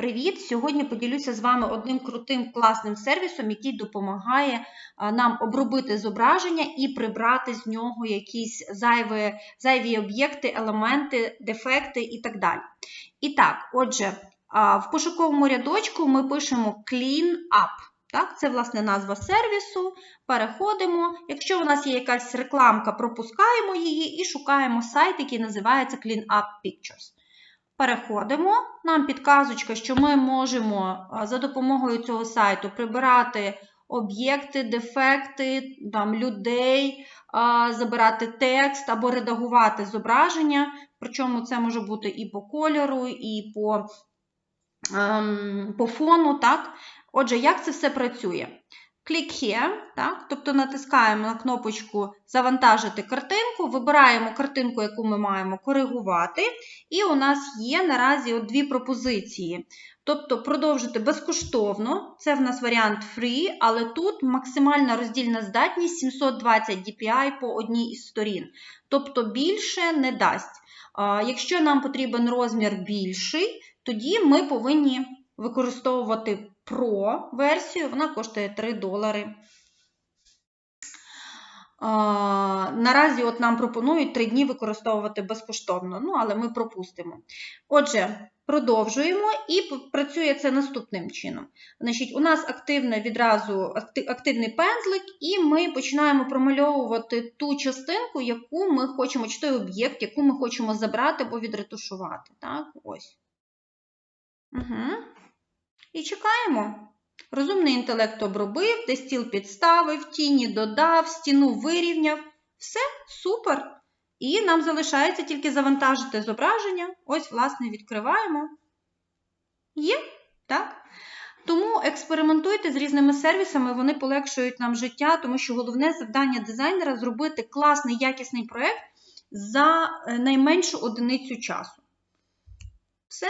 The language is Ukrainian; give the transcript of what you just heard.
Привіт! Сьогодні поділюся з вами одним крутим класним сервісом, який допомагає нам обробити зображення і прибрати з нього якісь зайві, зайві об'єкти, елементи, дефекти і так далі. І так, отже, в пошуковому рядочку ми пишемо Clean Up. Так, Це, власне, назва сервісу. Переходимо. Якщо у нас є якась рекламка, пропускаємо її і шукаємо сайт, який називається Clean Up Pictures. Переходимо. Нам підказочка, що ми можемо за допомогою цього сайту прибирати об'єкти, дефекти, там, людей, забирати текст або редагувати зображення. Причому це може бути і по кольору, і по, ем, по фону. Так? Отже, як це все працює? Click here, так? тобто натискаємо на кнопочку Завантажити картинку, вибираємо картинку, яку ми маємо коригувати, і у нас є наразі от дві пропозиції. Тобто продовжити безкоштовно, це в нас варіант free, але тут максимальна роздільна здатність 720 dpi по одній із сторін. Тобто більше не дасть. Якщо нам потрібен розмір більший, тоді ми повинні використовувати Pro версію, вона коштує 3 долари. Наразі от нам пропонують 3 дні використовувати безкоштовно, ну, але ми пропустимо. Отже, продовжуємо і працює це наступним чином. Значить, У нас активне відразу активний пензлик, і ми починаємо промальовувати ту частинку, яку ми хочемо, чи той об'єкт, яку ми хочемо забрати або відретушувати. Так, ось. Угу. І чекаємо. Розумний інтелект обробив, де стіл підставив, тіні додав, стіну вирівняв. Все, супер. І нам залишається тільки завантажити зображення. Ось, власне, відкриваємо. Є, так? Тому експериментуйте з різними сервісами, вони полегшують нам життя, тому що головне завдання дизайнера зробити класний, якісний проєкт за найменшу одиницю часу. Все.